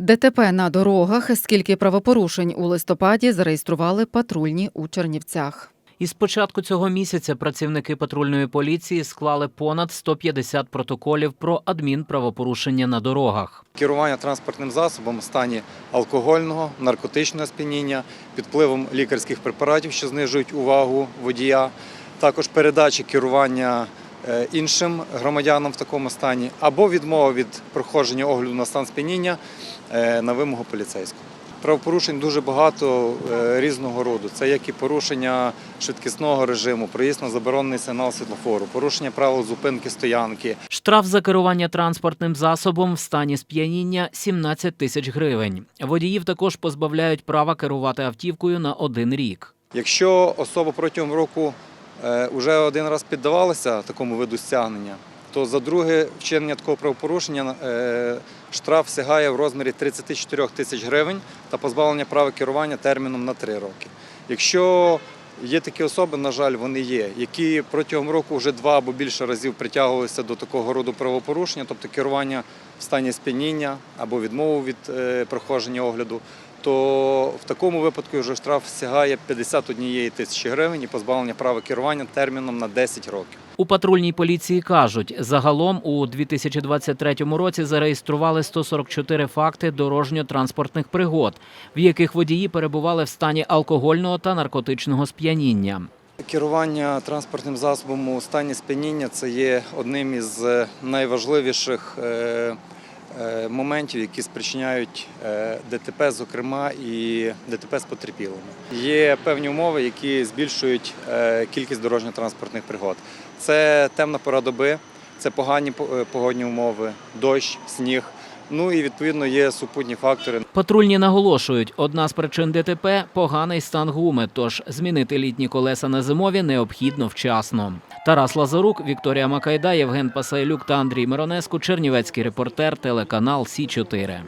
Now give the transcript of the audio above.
ДТП на дорогах. Скільки правопорушень у листопаді зареєстрували патрульні у Чернівцях. Із початку цього місяця працівники патрульної поліції склали понад 150 протоколів про адмінправопорушення на дорогах. Керування транспортним засобом у стані алкогольного, наркотичного сп'яніння, під впливом лікарських препаратів, що знижують увагу водія, також передачі керування іншим громадянам в такому стані, або відмова від проходження огляду на стан сп'яніння е, на вимогу поліцейського. Правопорушень дуже багато е, різного роду. Це як і порушення швидкісного режиму, проїзд на заборонений сигнал світлофору, порушення правил зупинки стоянки, Штраф за керування транспортним засобом в стані сп'яніння 17 тисяч гривень. Водіїв також позбавляють права керувати автівкою на один рік. Якщо особа протягом року вже один раз піддавалися такому виду стягнення, то за друге вчинення такого правопорушення е, штраф сягає в розмірі 34 тисяч гривень та позбавлення права керування терміном на 3 роки. Якщо є такі особи, на жаль, вони є, які протягом року вже два або більше разів притягувалися до такого роду правопорушення, тобто керування в стані сп'яніння або відмову від е, проходження огляду, то в такому випадку вже штраф сягає 51 тисячі гривень і позбавлення права керування терміном на 10 років. У патрульній поліції кажуть, загалом у 2023 році зареєстрували 144 факти дорожньо-транспортних пригод, в яких водії перебували в стані алкогольного та наркотичного сп'яніння. Керування транспортним засобом у стані сп'яніння це є одним із найважливіших е, моментів, які спричиняють е, ДТП, зокрема і ДТП з потерпілими. Є певні умови, які збільшують е, кількість дорожньо-транспортних пригод. Це темна пора доби, це погані по- е, погодні умови, дощ, сніг. Ну і відповідно є супутні фактори. Патрульні наголошують, одна з причин ДТП – поганий стан гуми, тож змінити літні колеса на зимові необхідно вчасно. Тарас Лазарук, Вікторія Макайда, Євген Пасайлюк та Андрій Миронеску, Чернівецький репортер, телеканал Сі 4